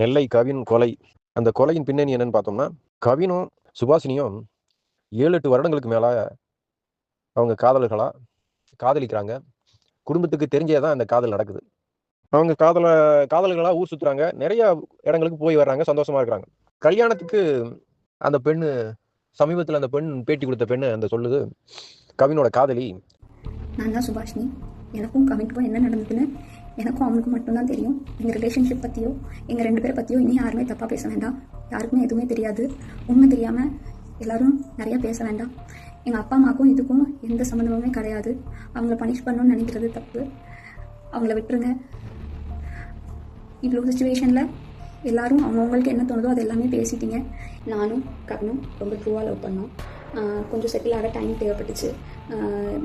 நெல்லை கவின் கொலை. அந்த கொலையின் பின்னணி என்னன்னு பார்த்தோம்னா கவினும் சுபாஷினியும் ஏழு எட்டு வருடங்களுக்கு மேலே அவங்க காதலர்களாக காதலிக்கிறாங்க. குடும்பத்துக்கு தெரிஞ்சே தான் அந்த காதல் நடக்குது. அவங்க காதல காதல்களாக ஊர் சுற்றுறாங்க நிறைய இடங்களுக்கு போய் வர்றாங்க சந்தோஷமா இருக்கிறாங்க. கல்யாணத்துக்கு அந்த பெண்ணு சமீபத்தில் அந்த பெண் பேட்டி கொடுத்த பெண்ணு அந்த சொல்லுது கவினோட காதலி. நான் தான் சுபாஷினி. எனக்கும் கவினுக்கும் என்ன நடந்ததுன்னு எனக்கும் அவனுக்கும் மட்டும்தான் தெரியும். எங்கள் ரிலேஷன்ஷிப் பற்றியோ எங்கள் ரெண்டு பேரை பற்றியோ இனி யாருமே தப்பாக பேச வேண்டாம். யாருக்குமே எதுவுமே தெரியாது. உண்மை தெரியாமல் எல்லாரும் நிறையா பேச வேண்டாம். எங்கள் அப்பா அம்மாவுக்கும் இதுக்கும் எந்த சம்மந்தமுமே கிடையாது. அவங்கள பனிஷ் பண்ணணும்னு நினைக்கிறது தப்பு. அவங்கள விட்டுருங்க. இவ்வளோ சுச்சுவேஷனில் எல்லாரும் அவங்கவுங்களுக்கு என்ன தோணுதோ அது எல்லாமே பேசிட்டீங்க. நானும் கர்ணும் ரொம்ப ட்ரூவாக லவ் பண்ணோம். கொஞ்சம் செட்டில் ஆக டைம் தேவைப்பட்டுச்சு.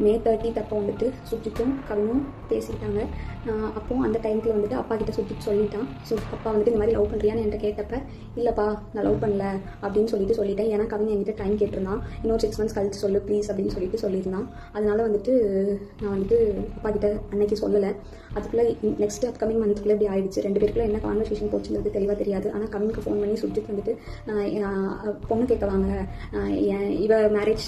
மே தேர்ட்டி தப்பா வந்துட்டு சுஜித்தும் கவினும் பேசிட்டாங்க அப்போ அந்த டைம்ல வந்துட்டு அப்பா கிட்ட சுஜித் சொல்லிட்டான். ஸோ அப்பா வந்துட்டு இந்த மாதிரி லவ் பண்ணுறியான்னு என்கிட்ட கேட்டப்ப இல்லைப்பா நான் லவ் பண்ணல அப்படின்னு சொல்லிட்டு சொல்லிட்டேன். ஏன்னா கவின் என்கிட்ட டைம் கேட்டிருந்தான். இன்னொரு சிக்ஸ் மந்த்ஸ் கழிச்சு சொல்லு ப்ளீஸ் அப்படின்னு சொல்லிட்டு சொல்லியிருந்தான். அதனால வந்துட்டு நான் வந்துட்டு அப்பா கிட்ட அன்னைக்கு சொல்லலை. அதுக்குள்ளே நெக்ஸ்ட் அப்கமிங் மந்த்துக்குள்ளே இப்படி ஆயிடுச்சு. ரெண்டு பேருக்குள்ள என்ன கான்வர்சேஷன் போச்சுங்கிறது தெளிவாக தெரியாது. ஆனால் கவினுக்கு ஃபோன் பண்ணி சுஜித் வந்துட்டு நான் பொண்ணு கேட்க வாங்க. என் இவ மேரேஜ்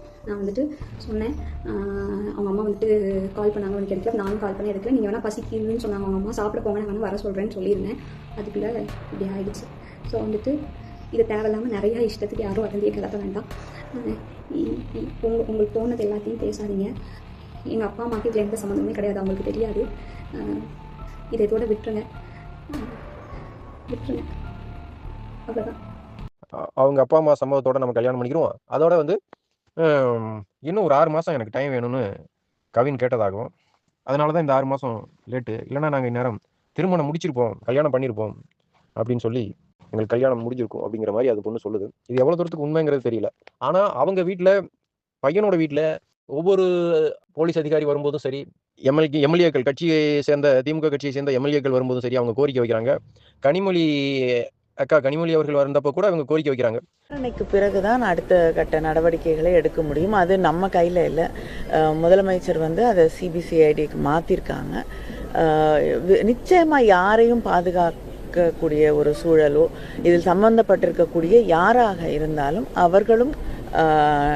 நான் வந்துட்டு சொன்னேன். அவங்க அம்மா வந்துட்டு கால் பண்ணாங்க. உனக்கு எடுக்கல நானும் கால் பண்ணி எடுக்கல நீங்கள் வேணால் பசிக்குதுன்னு சொன்னாங்க. அவங்க அம்மா சாப்பிட போங்க. நான் வேணால் வர சொல்கிறேன்னு சொல்லியிருந்தேன். அதுக்குள்ளே இப்படி ஆகிடுச்சு ஸோ வந்துட்டு இது தேவையில்லாமல் நிறையா இஷ்டத்துக்கு யாரும் வதந்தியை கிளப்ப வேண்டாம். ஆஹ் உங்க உங்களுக்கு தோணுது எல்லாத்தையும் பேசாதீங்க. எங்கள் அப்பா அம்மாவுக்கு இதில் எந்த சம்மந்தமே கிடையாது. அவங்களுக்கு தெரியாது. இதை இதோட விட்டுருங்க. விட்டுருங்க. அவ்வளோதான் அவங்க அப்பா அம்மா சம்மதத்தோட நம்ம கல்யாணம் பண்ணிக்கிறோம் அதோட வந்து இன்னும் ஒரு ஆறு மாதம் எனக்கு டைம் வேணும்னு கவின் கேட்டதாகவும் அதனால தான் இந்த ஆறு மாதம் லேட்டு இல்லைன்னா நாங்கள் இந்நேரம் திருமணம் முடிச்சிருப்போம் கல்யாணம் பண்ணியிருப்போம் அப்படின்னு சொல்லி எங்களுக்கு கல்யாணம் முடிஞ்சிருக்கும் அப்படிங்கிற மாதிரி அது பொண்ணு சொல்லுது. இது எவ்வளோ தூரத்துக்கு உண்மைங்கிறது தெரியல. ஆனால் அவங்க வீட்டில் பையனோட வீட்டில் ஒவ்வொரு போலீஸ் அதிகாரி வரும்போதும் சரி எம்எல்ஏ எம்எல்ஏக்கள் கட்சியை சேர்ந்த திமுக கட்சியை சேர்ந்த எம்எல்ஏக்கள் வரும்போதும் சரி அவங்க கோரிக்கை வைக்கிறாங்க. கனிமொழி அக்கா கனிமொழி அவர்கள் வந்தப்போ கூட அவங்க கோரிக்கை வைக்கிறாங்க. விசாரணைக்கு பிறகுதான் அடுத்த கட்ட நடவடிக்கைகளை எடுக்க முடியும். அது நம்ம கையில் இல்லை. முதலமைச்சர் வந்து அதை சிபிசிஐடிக்கு மாற்றிருக்காங்க நிச்சயமாக யாரையும் பாதுகாக்கக்கூடிய ஒரு சூழலோ இதில் சம்பந்தப்பட்டிருக்கக்கூடிய யாராக இருந்தாலும் அவர்களும்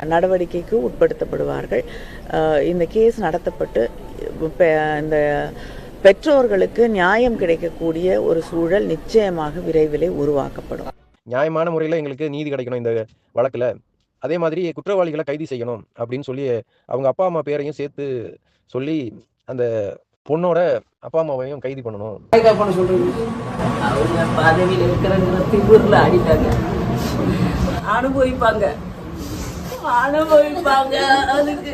நடவடிக்கைக்கு உட்படுத்தப்படுவார்கள். இந்த கேஸ் நடத்தப்பட்டு பெ- இந்த பெற்றோர்களுக்கு நியாயம் கிடைக்கக்கூடிய ஒரு சூழல் நிச்சயமாக விரைவிலே உருவாக்கப்படும். நியாயமான முறையில் எங்களுக்கு நீதி கிடைக்கணும் இந்த வழக்கில். அதே மாதிரி குற்றவாளிகளை கைது செய்யணும் அப்படின்னு சொல்லி அவங்க அப்பா அம்மா பேரையும் சேர்த்து சொல்லி அந்த பொண்ணோட அப்பா அம்மாவையும் கைது பண்ணணும். அவங்க பதவியில் இருக்கிறங்கிற திமிரில் அடித்தாங்க அனுபவிப்பாங்க. அனுபவிப்பாங்க. அதுக்கு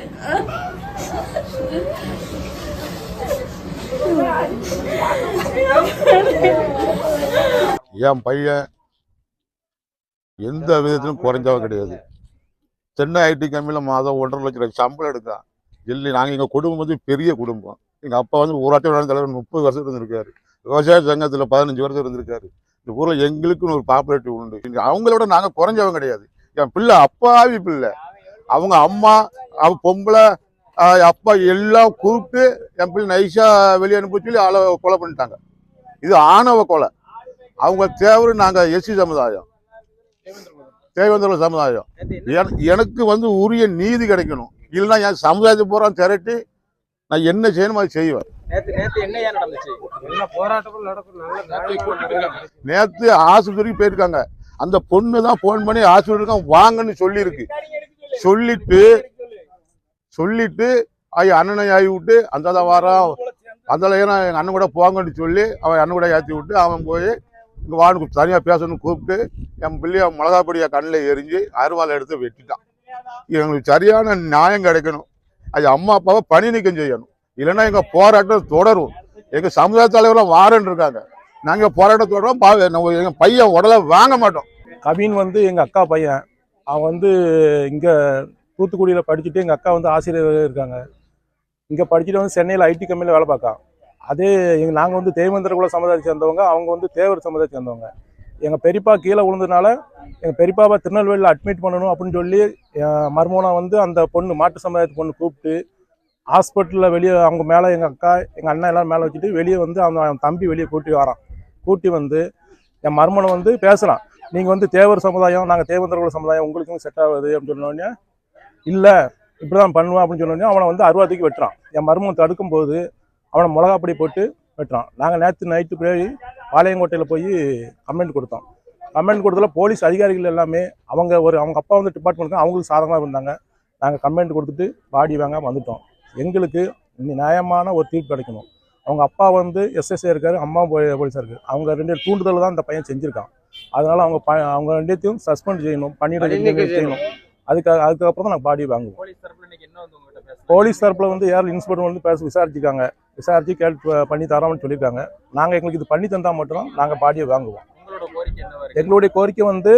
என் பையன் எந்த விதத்திலும் குறைஞ்சவன் கிடையாது. சென்னை ஐடி கம்பெனியில் மாதம் ஒன்றரை லட்சம் ரூபாய் சம்பளம் எடுக்கான் இல்லை நாங்கள் எங்கள் குடும்பம் வந்து பெரிய குடும்பம். எங்கள் அப்பா வந்து ஊராட்சி விளையாட்டு தலைவர் முப்பது வருஷம் இருந்திருக்காரு. விவசாய சங்கத்தில் பதினஞ்சு வருஷம் இருந்திருக்காரு. இந்த ஊரில் எங்களுக்குன்னு ஒரு பாப்புலேட்டிவ் உண்டு. அவங்களோட நாங்கள் குறைஞ்சவங்க கிடையாது. என் பிள்ளை அப்பாவி பிள்ளை. அவங்க அம்மா அவ பொம்பளை அப்பா எல்லாம் கூப்பிட்டு என் பிள்ளை நைஸாக வெளியே அனுப்பி சொல்லி ஆளை கொலை பண்ணிட்டாங்க. இது ஆணவ கொலை. அவங்க தேவர் நாங்கள் எஸ்சி சமுதாயம். தேவேந்திர சமுதாயம். என- எனக்கு வந்து உரிய நீதி கிடைக்கணும். இல்லைன்னா என் சமுதாயத்தை பூரா திரட்டி நான் என்ன செய்யணுமோ அதை செய்வேன். நேத்து நேத்து என்னையா நடந்துச்சு? என்ன போராட்டங்கள் நடக்கும். நல்ல நேற்று ஆஸ்பத்திரிக்கு போயிருக்காங்க. அந்த பொண்ணு தான் ஃபோன் பண்ணி ஆஸ்பத்திரிக்கு வாங்கன்னு சொல்லியிருக்கு. சொல்லிட்டு சொல்லிட்டு ஐயா அண்ணனை ஆகி விட்டு அந்த வாரம் அந்த எங்கள் அண்ணன் கூட போங்கன்னு சொல்லி அவன் அண்ணன் கூட ஏற்றி விட்டு அவன் போய் இங்கே வான்னு தனியாக பேசணும்னு கூப்பிட்டு என் பிள்ளைய மிளகாப்பொடியை கண்ணில் எரிஞ்சு அருவாலை எடுத்து வெட்டிட்டான். எங்களுக்கு சரியான நியாயம் கிடைக்கணும். அது அம்மா அப்பாவை பணி நீக்கம் செய்யணும். இல்லைன்னா எங்கள் போராட்டம் தொடரும். எங்கள் சமுதாய தலைவரெலாம் வாரன்னு இருக்காங்க. நாங்கள் போராட்டம் தொடரும் பா எங்கள் பையன் உடலை வாங்க மாட்டோம். கவின் வந்து எங்கள் அக்கா பையன். அவன் வந்து இங்கே தூத்துக்குடியில் படிச்சுட்டு எங்கள் அக்கா வந்து ஆசிரியர் இருக்காங்க. இங்கே படிச்சுட்டு வந்து சென்னையில் ஐடி கம்பெனியில் வேலை பார்க்கலாம் அதே எங்கள் நாங்கள் வந்து தேவேந்திர குல சமுதாயத்தை சேர்ந்தவங்க அவங்க வந்து தேவர் சமுதாயத்தை சேர்ந்தவங்க. எங்கள் பெரியப்பா கீழே விழுந்ததுனால எங்கள் பெரியப்பாவை திருநெல்வேலியில் அட்மிட் பண்ணணும் அப்படின்னு சொல்லி என் மருமகனை வந்து அந்த பொண்ணு மாட்டு சமுதாயத்து பொண்ணு கூப்பிட்டு ஹாஸ்பிட்டலில் வெளியே அவங்க மேலே எங்கள் அக்கா எங்கள் அண்ணன் எல்லாம் மேலே வச்சுட்டு வெளியே வந்து அவன் அவன் தம்பி வெளியே கூட்டி வரான். கூட்டி வந்து என் மர்மனை வந்து பேசுகிறான் நீங்கள் வந்து தேவர் சமுதாயம் நாங்கள் தேவேந்திரகுல சமுதாயம் உங்களுக்கும் செட் ஆகுது அப்படின்னு சொன்னோடனே இல்லை இப்படி தான் பண்ணுவேன் அப்படின்னு சொன்னோடனே அவனை வந்து அருவாத்துக்கு வெட்டுறான். என் மருமகன் தடுக்கும் போது அவனை மிளகாப்பொடி போட்டு வெட்டுறான். நாங்கள் நேற்று நைட்டு போய் பாளையங்கோட்டையில் போய் கம்ப்ளைண்ட் கொடுத்தோம். கம்ப்ளைண்ட் கொடுத்ததுல போலீஸ் அதிகாரிகள் எல்லாமே அவங்க ஒரு அவங்க அப்பா வந்து டிபார்ட்மெண்ட் அவங்களுக்கு சாதகமாக இருந்தாங்க. நாங்கள் கம்ப்ளைண்ட் கொடுத்துட்டு பாடி வாங்க வந்துட்டோம். எங்களுக்கு நியாயமான ஒரு தீர்ப்பு கிடைக்கணும். அவங்க அப்பா வந்து எஸ்எஸ்ஏ இருக்காரு அம்மா போய் போலீஸாக இருக்குது அவங்க ரெண்டு தூண்டுதல் தான் இந்த பையன் செஞ்சுருக்கான். அதனால அவங்க ப அவங்க ரெண்டுத்தையும் சஸ்பெண்ட் செய்யணும் பணியிட பணி நீக்கம் நீக்கம் செய்யணும். அதுக்கு அதுக்கப்புறம் தான் நாங்கள் பாடி வாங்குவோம். போலீஸ் தரப்புல வந்து யார் இன்ஸ்பெக்டர் வந்து பேச விசாரிச்சுக்காங்க. விசாரிச்சு கேட்டு பண்ணி தரோம்னு சொல்லியிருக்காங்க. நாங்கள் எங்களுக்கு இது பண்ணி தந்தால் மட்டும் நாங்கள் பாடியை வாங்குவோம். எங்களுடைய கோரிக்கை வந்து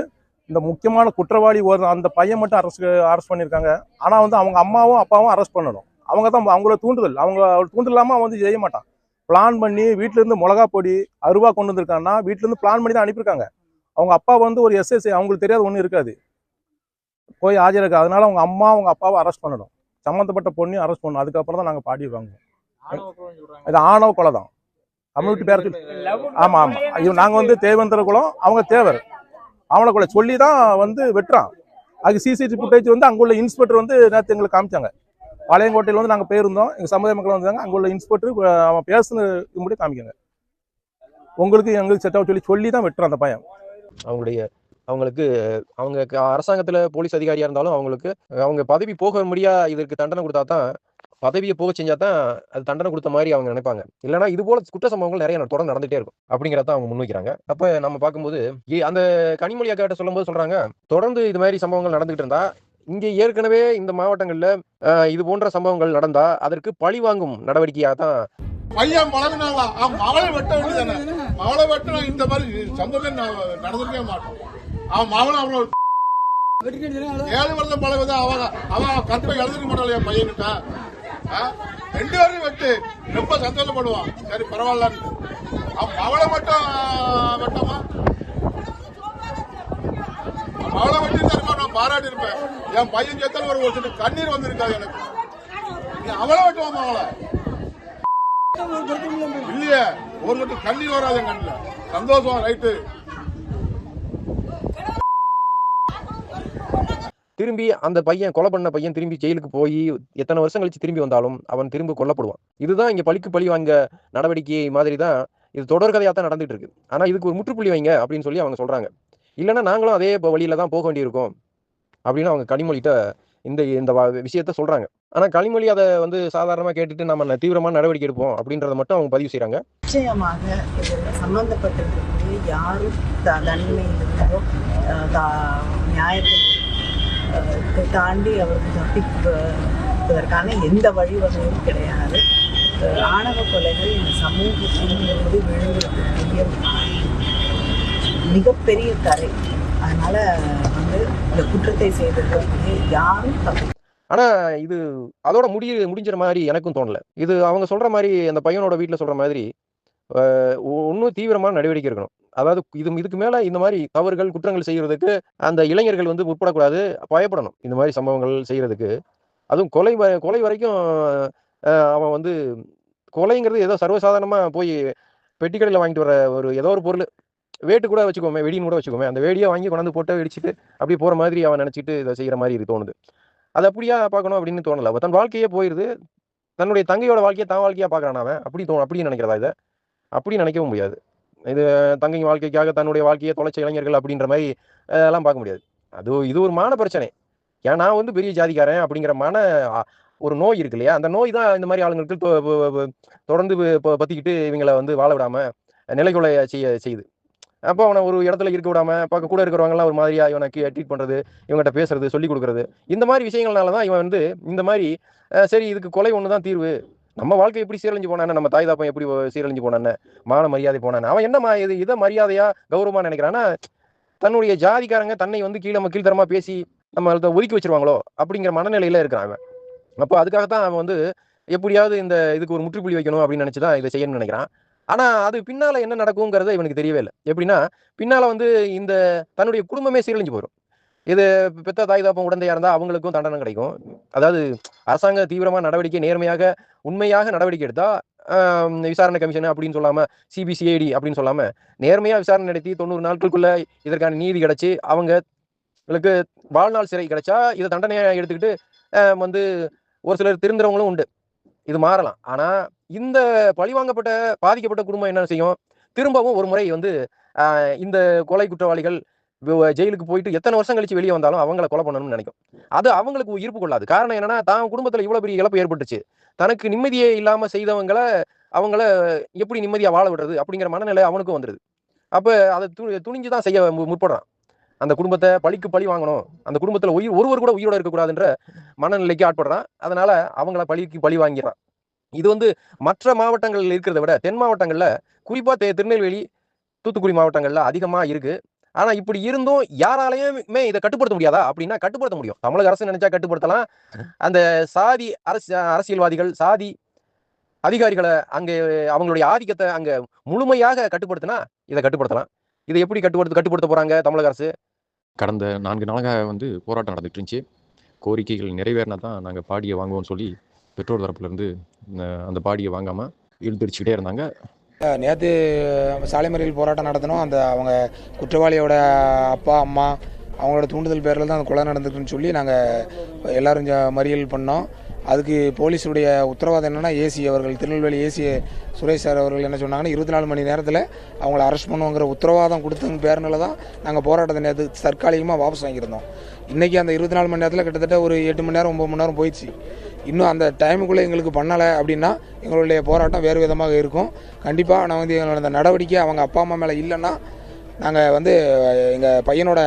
இந்த முக்கியமான குற்றவாளி ஒரு அந்த பையன் மட்டும் அரெஸ்ட் அரெஸ்ட் பண்ணியிருக்காங்க. ஆனால் வந்து அவங்க அம்மாவும் அப்பாவும் அரெஸ்ட் பண்ணணும். அவங்க தான் அவங்களோட தூண்டுதல். அவங்க தூண்டுதல் இல்லாமல் அவன் வந்து செய்ய மாட்டான். பிளான் பண்ணி வீட்டிலேருந்து மிளகா பொடி அருவா கொண்டு வந்திருக்காங்கன்னா வீட்டிலேருந்து பிளான் பண்ணி தான் அனுப்பியிருக்காங்க. அவங்க அப்பா வந்து ஒரு எஸ்எஸ்ஐ அவங்களுக்கு தெரியாத ஒன்றும் இருக்காது. போய் ஆஜருக்கு அதனால அவங்க அம்மா அவங்க அப்பாவை அரெஸ்ட் பண்ணணும். சம்மந்தப்பட்ட பொண்ணையும் அரெஸ்ட் பண்ணணும். அதுக்கப்புறம் தான் நாங்கள் பாடி வாங்குவோம். ஆணவ கொலைன்னு சொல்றாங்க இது ஆணவ கொலை தான். கம்யூனிட்டி பேர் சொல்லி ஆமா ஆமா. ஐயோ நாங்க வந்து தேவேந்திர குலம் அவங்க தேவர். அவனை சொல்லி தான் வந்து வெட்டுறான். அது சிசிடிவி ஃபுட்டேஜ் வந்து அங்குள்ள இன்ஸ்பெக்டர் வந்து நேற்று எங்களுக்கு காமிச்சாங்க. பாளையங்கோட்டையில் வந்து நாங்கள் போயிருந்தோம். எங்கள் சமுதாய மக்கள் வந்தாங்க. அங்குள்ள இன்ஸ்பெக்டர் அவன் பேசுன இது மட்டும் காமிக்காங்க. உங்களுக்கு எங்களுக்கு செட் சொல்லி சொல்லி தான் வெட்டுறான் அந்த பையன். அவங்களுடைய அவங்களுக்கு அவங்க அரசாங்கத்தில் போலீஸ் அதிகாரியாக இருந்தாலும் அவங்களுக்கு அவங்க பதவி போக முடியா இதற்கு தண்டனை கொடுத்தா தான் பதவியை போக செஞ்சா தான் அது தண்டனை கொடுத்த மாதிரி அவங்க நினைப்பாங்க. இல்லைன்னா இது போல குற்ற சம்பவங்கள் நிறைய தொடர்ந்து நடந்துட்டே இருக்கும். அப்படிங்கிறத அவங்க முன்வைக்கிறாங்க. அப்ப நம்ம பார்க்கும்போது அந்த கனிமொழி அக்காட்ட சொல்லும்போது சொல்றாங்க தொடர்ந்து இது மாதிரி சம்பவங்கள் நடந்துகிட்டு இருந்தா இங்கே ஏற்கனவே இந்த மாவட்டங்களில் இது போன்ற சம்பவங்கள் நடந்தா அதற்கு பழி வாங்கும் நடவடிக்கையாக தான் பையன் பழகினாங்களா அவன் மகளை வெட்ட வேண்டியதானே மகளை வெட்டினா இந்த மாதிரி சம்பவம் நடந்திருக்கவே மாட்டோம். அவன் மகன் அவனோட ஏழு வருஷம் பழகுது? அவன் அவன் கற்பை எழுதிருக்க மாட்டாள் என் பையன்கிட்ட? ரெண்டு பேரும் வெட்டு. ரொம்ப சந்தோஷப்படுவான். சரி பரவாயில்லன்னு. அவன் மகளை மட்டும் வெட்டமா? மகளை வெட்டி தருமா? நான் பாராட்டி இருப்பேன். என் பையன் சேர்த்தாலும் ஒரு ஒரு கண்ணீர் வந்திருக்காது எனக்கு. நீ அவளை வெட்டுவான் அவளை இல்லையே. ஒரு சொட்டு கண்ணீர் வராது என் கண்ணுல. சந்தோஷம் ரைட்டு. திரும்பி அந்த பையன் கொலை பண்ண பையன் திரும்பி ஜெயிலுக்கு போய் எத்தனை வருஷம் கழிச்சு திரும்பி வந்தாலும் அவன் திரும்ப கொல்லப்படுவான். இதுதான் இங்க பழிக்கு பழி வாங்க நடவடிக்கை மாதிரி தான் இது தொடர்கதையாக தான் நடந்துட்டு இருக்கு. ஆனா இதுக்கு ஒரு முற்றுப்புள்ளி வைங்க அப்படின்னு சொல்லி அவங்க சொல்றாங்க. இல்லைன்னா நாங்களும் அதே வழியில தான் போக வேண்டியிருக்கோம் அப்படின்னு அவங்க கனிமொழிகிட்ட இந்த இந்த வ- விஷயத்த சொல்றாங்க. ஆனா கனிமொழி அதை வந்து சாதாரணமா கேட்டுட்டு நம்ம தீவிரமான நடவடிக்கை எடுப்போம் அப்படின்றத மட்டும் அவங்க பதிவு செய்யறாங்க நிச்சயமாக இதில் யாரும் தன்மை நியாயத்தை தாண்டி அவருக்கு தப்பிப்பதற்கான எந்த வழிவகையும் கிடையாது. ஆணவ கொலைகள் இந்த சமூகத்தின் மீது விழுந்திருக்கக்கூடிய மிகப்பெரிய தரை. அதனால வந்து இந்த குற்றத்தை செய்திருக்கக்கூடிய யாரும் தப்பி ஆனா இது அதோட முடி முடிஞ்சிற மாதிரி எனக்கும் தோணல. இது அவங்க சொல்ற மாதிரி அந்த பையனோட வீட்டுல சொல்ற மாதிரி இன்னும் தீவிரமான நடவடிக்கை இருக்கணும் அதாவது இது இதுக்கு மேல இந்த மாதிரி தவறுகள் குற்றங்கள் செய்யறதுக்கு அந்த இளைஞர்கள் வந்து உட்படக்கூடாது பயப்படணும். இந்த மாதிரி சம்பவங்கள் செய்யறதுக்கு. அதுவும் கொலை வ- கொலை வரைக்கும் அவன் வந்து கொலைங்கிறது ஏதோ சர்வசாதாரணமா போய் பெட்டிக்கடையில் வாங்கிட்டு வர ஒரு ஏதோ ஒரு பொருள். வேட்டு கூட வச்சுக்கோமே வெடின்னு கூட வச்சுக்கோமே. அந்த வேடியை வாங்கி கொண்டாந்து போட்டு வெடிச்சிட்டு அப்படி போகிற மாதிரி அவன் நினச்சிட்டு இதை செய்கிற மாதிரி இருக்கு தோணுது. அது அப்படியா பார்க்கணும் அப்படின்னு தோணலை. அவன் தன் வாழ்க்கையே போயிடுது தன்னுடைய தங்கையோட வாழ்க்கையை தான் வாழ்க்கையாக பார்க்கறான் அவன். அப்படி தோ அப்படி நினைக்கிறதா இதை? அப்படி நினைக்கவும் முடியாது. இது தங்கையின் வாழ்க்கைக்காக தன்னுடைய வாழ்க்கையை தொலைச்ச இளைஞர்கள் அப்படின்ற மாதிரி அதெல்லாம் பார்க்க முடியாது. அது இது ஒரு மான பிரச்சனை. ஏன் நான் வந்து பெரிய ஜாதிக்காரன் அப்படிங்கிற மன ஒரு நோய் இருக்கு இல்லையா? அந்த நோய் தான் இந்த மாதிரி ஆளுங்களுக்கு தொ- தொடர்ந்து பத்திக்கிட்டு இவங்களை வந்து வாழ விடாம நிலைகொலை செய்ய செய்யுது. அப்போ அவனை ஒரு இடத்துல இருக்க விடாம பக்க கூட இருக்கிறவங்கலாம் ஒரு மாதிரியா இவனை ட்ரீட் பண்றது இவங்ககிட்ட பேசுறது சொல்லி கொடுக்குறது இந்த மாதிரி விஷயங்கள்னால தான் இவன் வந்து இந்த மாதிரி சரி இதுக்கு கொலை ஒன்று தான் தீர்வு நம்ம வாழ்க்கை எப்படி சீரழிஞ்சு போனானே நம்ம தாய் தாப்பம் எப்படி சீரழிஞ்சு போனானே மான மரியாதை போனானே அவன் என்ன இது இதை மரியாதையா கௌரவமா நினைக்கிறான்னா தன்னுடைய ஜாதிக்காரங்க தன்னை வந்து கீழே கீழ்த்தரமா பேசி நம்ம ஒதுக்கி வச்சிருவாங்களோ அப்படிங்கிற மனநிலையில இருக்கிறான் அவன். அப்போ அதுக்காகத்தான் அவன் வந்து எப்படியாவது இந்த இதுக்கு ஒரு முற்றுப்புள்ளி வைக்கணும் அப்படின்னு நினைச்சுதான் இதை செய்யணும்னு நினைக்கிறான். ஆனா அது பின்னால என்ன நடக்குங்கிறத இவனுக்கு தெரியவே இல்லை. எப்படின்னா பின்னால வந்து இந்த தன்னுடைய குடும்பமே சீரழிஞ்சு போயிடும் இது பெத்த தாய் தாப்பம் உடந்தையா இருந்தா அவங்களுக்கும் தண்டனை கிடைக்கும். அதாவது அரசாங்க தீவிரமா நடவடிக்கை நேர்மையாக உண்மையாக நடவடிக்கை எடுத்தா விசாரணை கமிஷன் அப்படின்னு சொல்லாம சிபிசிஐடி அப்படின்னு சொல்லாம நேர்மையா விசாரணை நடத்தி தொண்ணூறு நாட்களுக்குள்ள இதற்கான நீதி கிடைச்சு அவங்களுக்கு வாழ்நாள் சிறை கிடைச்சா இதை தண்டனையை எடுத்துக்கிட்டு வந்து ஒரு சிலர் திருந்துறவங்களும் உண்டு. இது மாறலாம். ஆனா இந்த பழிவாங்கப்பட்ட பாதிக்கப்பட்ட குடும்பம் என்ன செய்யும்? திரும்பவும் ஒரு முறை வந்து இந்த கொலை குற்றவாளிகள் ஜெயிலுக்கு போயிட்டு எத்தனை வருஷம் கழிச்சு வெளியே வந்தாலும் அவங்கள கொலை பண்ணணும்னு நினைக்கும். அது அவங்களுக்கு ஈர்ப்பு கொள்ளாது. காரணம் என்னன்னா தான் குடும்பத்தில் இவ்வளோ பெரிய இழப்பு ஏற்பட்டுச்சு. தனக்கு நிம்மதியே இல்லாமல் செய்தவங்களை அவங்கள எப்படி நிம்மதியாக வாழ விடுறது அப்படிங்கிற மனநிலை அவனுக்கும் வந்துடுது அப்போ அதை து துணிஞ்சு தான் செய்ய முற்படுறான். அந்த குடும்பத்தை பழிக்கு பழி வாங்கணும். அந்த குடும்பத்தில் உயிர் ஒருவர் கூட உயிரோட இருக்கக்கூடாதுன்ற மனநிலைக்கு ஆட்படுறான். அதனால அவங்கள பழிக்கு பழி வாங்கிறான் இது வந்து மற்ற மாவட்டங்களில் இருக்கிறத விட தென் மாவட்டங்களில் குறிப்பாக தெ- திருநெல்வேலி தூத்துக்குடி மாவட்டங்களில் அதிகமாக இருக்குது ஆனா இப்படி இருந்தும் யாராலையுமே இதை கட்டுப்படுத்த முடியாதா? அப்படின்னா கட்டுப்படுத்த முடியும். தமிழக அரசு நினைச்சா கட்டுப்படுத்தலாம். அந்த சாதி அரசு அரசியல்வாதிகள் சாதி அதிகாரிகளை அங்கே அவங்களுடைய ஆதிக்கத்தை அங்கே முழுமையாக கட்டுப்படுத்தினா இதை கட்டுப்படுத்தலாம். இதை எப்படி கட்டுப்படுத்த கட்டுப்படுத்த போகிறாங்க தமிழக அரசு? கடந்த நான்கு நாளாக வந்து போராட்டம் நடந்துட்டு இருந்துச்சு. கோரிக்கைகள் நிறைவேறினா தான் நாங்கள் பாடியை வாங்குவோம்னு சொல்லி பெற்றோர் தரப்புலேருந்து அந்த பாடியை வாங்காமல் இழுத்தடிச்சுக்கிட்டே இருந்தாங்க. நேற்று சாலை மறியல் போராட்டம் நடத்தினோம். அந்த அவங்க குற்றவாளியோட அப்பா அம்மா அவங்களோட தூண்டுதல் பேரில் தான் அந்த கொலை நடந்துருக்குன்னு சொல்லி நாங்கள் எல்லாரும் மறியல் பண்ணோம். அதுக்கு போலீஸுடைய உத்தரவாதம் என்னென்னா ஏசி அவர்கள் திருநெல்வேலி ஏசி சுரேஷ் சார் அவர்கள் என்ன சொன்னாங்கன்னா இருபத்தி நாலு மணி நேரத்தில் அவங்கள அரெஸ்ட் பண்ணுவோங்கிற உத்தரவாதம் கொடுத்தங்க பேரில் தான் நாங்கள் போராட்டத்தை நேற்று தற்காலிகமாக வாபஸ் வாங்கியிருந்தோம். இன்றைக்கி அந்த இருபத்தி நாலு மணி நேரத்தில் கிட்டத்தட்ட ஒரு எட்டு மணி நேரம் ஒம்பது மணி நேரம் போயிடுச்சு. இன்னும் அந்த டைமுக்குள்ளே எங்களுக்கு பண்ணலை அப்படின்னா எங்களுடைய போராட்டம் வேறு விதமாக இருக்கும். கண்டிப்பாக நான் வந்து எங்களோட அந்த நடவடிக்கை அவங்க அப்பா அம்மா மேலே இல்லைன்னா நாங்கள் வந்து எங்கள் பையனோட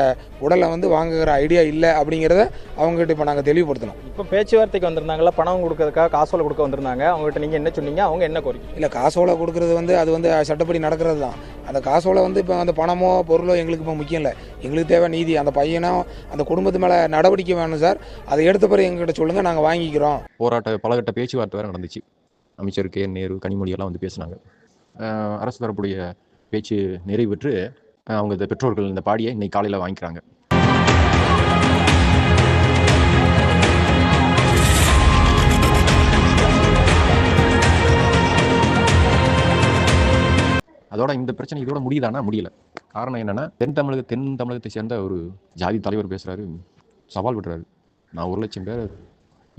உடலை வந்து வாங்குகிற ஐடியா இல்லை அப்படிங்கிறத அவங்ககிட்ட இப்போ நாங்கள் தெளிவுபடுத்தணும். இப்போ பேச்சுவார்த்தைக்கு வந்திருந்தாங்களா? பணம் கொடுக்கறதுக்காக காசோலை கொடுக்க வந்திருந்தாங்க. அவங்ககிட்ட நீங்கள் என்ன சொன்னீங்க? அவங்க என்ன கோரிக்கை? இல்லை காசோலை கொடுக்கறது வந்து அது வந்து சட்டப்படி நடக்கிறது தான். அந்த காசோலை வந்து இப்போ அந்த பணமோ பொருளோ எங்களுக்கு இப்போ முக்கியம் இல்லை. எங்களுக்கு தேவை நீதி. அந்த பையனும் அந்த குடும்பத்து மேலே நடவடிக்கை வேணும் சார். அதை எடுத்த பிறகு எங்ககிட்ட சொல்லுங்கள் நாங்கள் வாங்கிக்கிறோம். போராட்ட பலகட்ட பேச்சுவார்த்தை வேற நடந்துச்சு. அமைச்சர் கே நேரு கனிமொழி எல்லாம் வந்து பேசினாங்க. அரசு தரப்புடைய பேச்சு நிறைவுற்று அவங்க இந்த பெற்றோர்கள் இந்த பாடியை இன்னைக்கு காலையில் வாங்கிக்கிறாங்க. அதோட இந்த பிரச்சனை இதோட முடியுதானா முடியல. காரணம் என்னன்னா தென் தமிழக தென் தமிழகத்தை சேர்ந்த ஒரு ஜாதி தலைவர் பேசுறாரு சவால் விடுறாரு. நான் ஒரு லட்சம் பேர்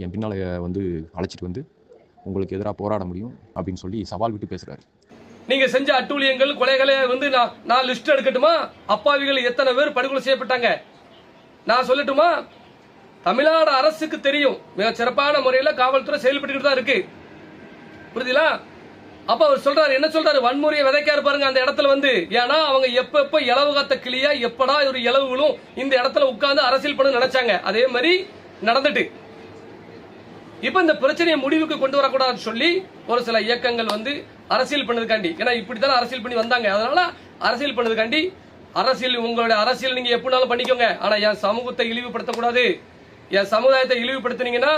என் பின்னால் வந்து அழைச்சிட்டு வந்து உங்களுக்கு எதிராக போராட முடியும் அப்படின்னு சொல்லி சவால் விட்டு பேசுறாரு. நீங்க செஞ்ச அட்டூழியங்கள் கொலைகளை வந்து நான் நான் லிஸ்ட் எடுக்கட்டுமா? அப்பாவிகள் எத்தனை பேர் படுகொலை செய்யப்பட்டாங்க? நான் சொல்லட்டுமா? தமிழ்நாடு அரசுக்கு தெரியும். மிக சிறப்பான முறையில் காவல்துறை செயல்பட்டு தான் இருக்கு. புரியுதுங்களா? அப்ப அவர் சொல்றாரு என்ன சொல்றாரு? வன்முறையை விதைக்காரு பாருங்க அந்த இடத்துல வந்து. ஏன்னா அவங்க எப்ப எப்ப இளவு காத்த கிளியா எப்படா ஒரு இளவுகளும் இந்த இடத்துல உட்கார்ந்து அரசியல் பண்ண நினைச்சாங்க. அதே மாதிரி நடந்துட்டு. இப்ப இந்த பிரச்சனையை முடிவுக்கு கொண்டு வரக்கூடாதுன்னு சொல்லி ஒரு சில இயக்கங்கள் வந்து அரசியல் பண்ணதுக்காண்டி. ஏன்னா இப்படித்தானே அரசியல் பண்ணி வந்தாங்க. அதனால அரசியல் பண்ணதுக்காண்டி அரசியல் உங்களுடைய அரசியல் நீங்க எப்படினாலும் பண்ணிக்கோங்க. ஆனா என் சமூகத்தை இழிவுபடுத்தக்கூடாது. என் சமுதாயத்தை இழிவுபடுத்தினீங்கன்னா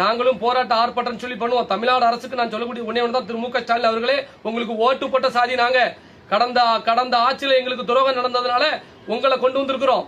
நாங்களும் போராட்ட ஆர்ப்பாட்டம் சொல்லி பண்ணுவோம். தமிழ்நாடு அரசுக்கு நான் சொல்லக்கூடிய ஒன்னே ஒன்று தான் திரு மு க ஸ்டாலின் அவர்களே உங்களுக்கு ஓட்டு போட்ட சாதி நாங்க. கடந்த கடந்த ஆட்சியில் எங்களுக்கு துரோகம் நடந்ததுனால உங்களை கொண்டு வந்திருக்கிறோம்.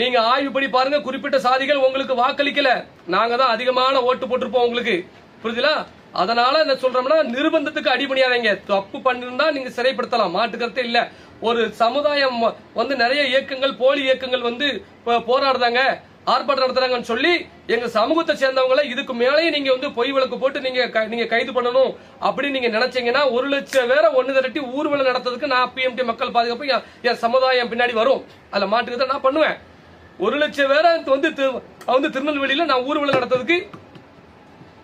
நீங்க ஆய்வு படி பாருங்க குறிப்பிட்ட சாதிகள் உங்களுக்கு வாக்களிக்கல. நாங்க தான் அதிகமான ஓட்டு போட்டிருப்போம் உங்களுக்கு. புரியுதுல அதனால என்ன சொல்றோம்னா நிர்பந்தத்துக்கு அடிபணியாதீங்க. தப்பு பண்ணிருந்தா நீங்க சிறைப்படுத்தலாம். மாட்டுக்கிறதே இல்ல. ஒரு சமுதாயம் வந்து நிறைய இயக்கங்கள் போலி இயக்கங்கள் வந்து போராடுறாங்க ஆர்ப்பாட்டம் நடத்துறாங்கன்னு சொல்லி எங்க சமூகத்தை சேர்ந்தவங்களை இதுக்கு மேலேயும் நீங்க வந்து பொய் விளக்கு போட்டு நீங்க க- நீங்க கைது பண்ணணும் அப்படின்னு நீங்க நினைச்சீங்கன்னா ஒரு லட்சம் பேரை ஒண்ணு திரட்டி ஊர்வலம் நடத்துறதுக்கு நான் பிஎம்டி மக்கள் பாதுகாப்பு என்- சமுதாயம் பின்னாடி வரும். அதுல மாட்டுக்கிறத நான் பண்ணுவேன். ஒரு லட்சம் பேரை வந்து திரு- வந்து திருநெல்வேலியில நான் ஊர்வலம் நடத்துறதுக்கு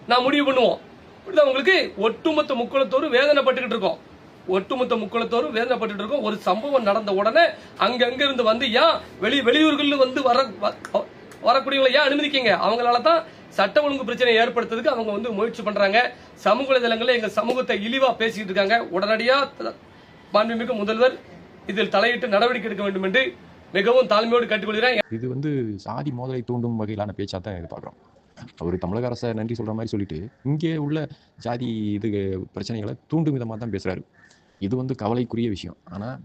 நான் முடிவு பண்ணுவோம். புரியுதா உங்களுக்கு ஒட்டுமொத்த முக்குளத்தோரும் வேதனைப்பட்டுக்கிட்டு இருக்கோம். ஒட்டுமொத்த முக்குளத்தோரும் வேதனைப்பட்டு இருக்கோம். ஒரு சம்பவம் நடந்த உடனே அங்கங்க இருந்து வந்து ஏன் வெளி வெளியூர்கள்ல வந்து வர வ- வரக்கூடியவங்களை ஏன் அனுமதிக்கீங்க? அவங்களால தான் சட்ட ஒழுங்கு பிரச்சனை ஏற்படுத்துறதுக்கு அவங்க வந்து முயற்சி பண்றாங்க. சமூக வலைதளங்களில் எங்க சமூகத்தை இழிவா பேசிட்டு இருக்காங்க. உடனடியா மாண்புமிகு முதல்வர் இதில் தலையிட்டு நடவடிக்கை எடுக்க வேண்டும் என்று மிகவும் தாழ்மையோடு கேட்டுக்கொள்கிறேன். இது வந்து சாதி மோதலை தூண்டும் வகையிலான பேச்சா தான் எதிர்பார்க்கிறோம். அவர் தமிழக அரசை நன்றி சொல்கிற மாதிரி சொல்லிட்டு இங்கே உள்ள ஜாதி இது பிரச்சனைகளை தூண்டும் விதமாக தான் பேசுகிறாரு இது வந்து கவலைக்குரிய விஷயம். ஆனால்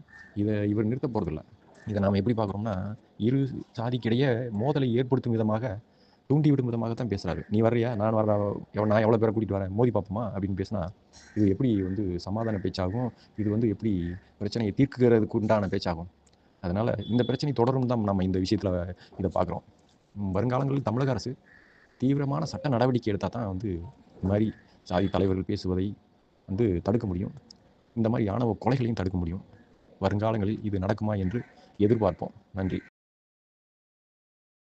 இதை இவர் நிறுத்த போகிறதில்ல இதை நாம் எப்படி பார்க்குறோம்னா இரு சாதிக்கிடையே மோதலை ஏற்படுத்தும் விதமாக தூண்டி விடும் விதமாக தான் பேசுகிறாரு நீ வர்றியா? நான் வர நான் எவ்வளோ பேரை கூட்டிகிட்டு வரேன்? மோதி பார்ப்போமா? அப்படின்னு பேசினா இது எப்படி வந்து சமாதான பேச்சாகும்? இது வந்து எப்படி பிரச்சனையை தீர்க்குறதுக்கு உண்டான பேச்சாகும்? அதனால் இந்த பிரச்சனை தொடரும் தான் நம்ம இந்த விஷயத்தில் இதை பார்க்குறோம். வருங்காலங்களில் தமிழக அரசு தீவிரமான சட்ட நடவடிக்கை எடுத்தால் தான் வந்து இந்த மாதிரி சாதி தலைவர்கள் பேசுவதை வந்து தடுக்க முடியும். இந்த மாதிரி ஆணவ கொலைகளையும் தடுக்க முடியும். வருங்காலங்களில் இது நடக்குமா என்று எதிர்பார்ப்போம். நன்றி.